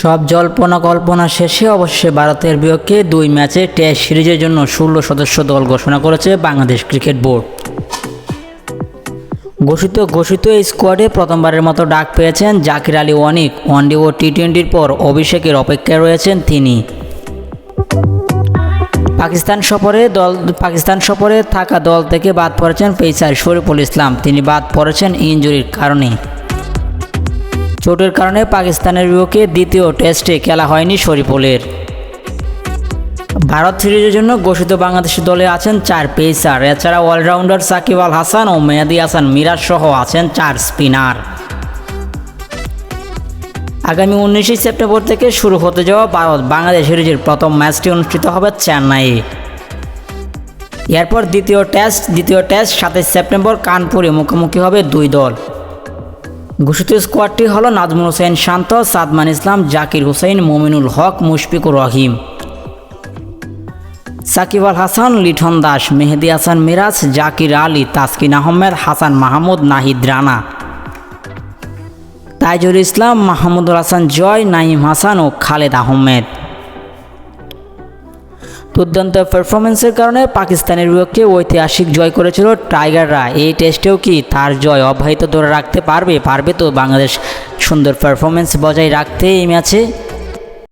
সব জল্পনা কল্পনা শেষে অবশেষে ভারতের বিপক্ষে দুই ম্যাচে টেস্ট সিরিজের জন্য ষোলো সদস্য দল ঘোষণা করেছে বাংলাদেশ ক্রিকেট বোর্ড। ঘোষিত ঘোষিত এই স্কোয়াডে প্রথমবারের মতো ডাক পেয়েছেন জাকির আলী ওয়ানিক। ওয়ানডে ও টি টোয়েন্টির পর অভিষেকের অপেক্ষায় রয়েছেন তিনি। পাকিস্তান সফরে দল, পাকিস্তান সফরে থাকা দল থেকে বাদ পড়েছেন পেসার শরীফুল ইসলাম। তিনি বাদ পড়েছেন ইনজুরির কারণে। চোটের কারণে পাকিস্তানের বিপক্ষে দ্বিতীয় টেস্টে খেলা হয়নি শরীফুলের। ভারত সিরিজের জন্য ঘোষিত বাংলাদেশি দলে আছেন চার পেসার। এছাড়া অলরাউন্ডার সাকিব আল হাসান ও মেহেদি হাসান মিরাজ সহ আছেন চার স্পিনার। আগামী উনিশে সেপ্টেম্বর থেকে শুরু হতে যাওয়া ভারত বাংলাদেশ সিরিজের প্রথম ম্যাচটি অনুষ্ঠিত হবে চেন্নাইয়ে। এরপর দ্বিতীয় টেস্ট দ্বিতীয় টেস্ট সাতাশ সেপ্টেম্বর কানপুরে মুখোমুখি হবে দুই দল। ঘোষিত স্কোয়াডটি হল নাজমুল হোসেন শান্ত, সাদমান ইসলাম, জাকির হুসেন, মোমিনুল হক, মুশফিকুর রহিম। সাকিব আল হাসান লিঠন দাস, মেহেদি হাসান মিরাজ, জাকির আলী, তাসকিন আহমেদ, হাসান মাহমুদ, নাহিদ রানা। তাইজুল ইসলাম, মাহমুদুল হাসান জয় নাইম হাসান ও খালেদ আহমেদ। দুর্দান্ত পারফরমেন্সের কারণে পাকিস্তানের বিপক্ষে ঐতিহাসিক জয় করেছিল টাইগাররা এই টেস্টেও কি তার জয় অব্যাহত ধরে রাখতে পারবে? পারবে তো বাংলাদেশ সুন্দর পারফরমেন্স বজায় রাখতে এই ম্যাচে?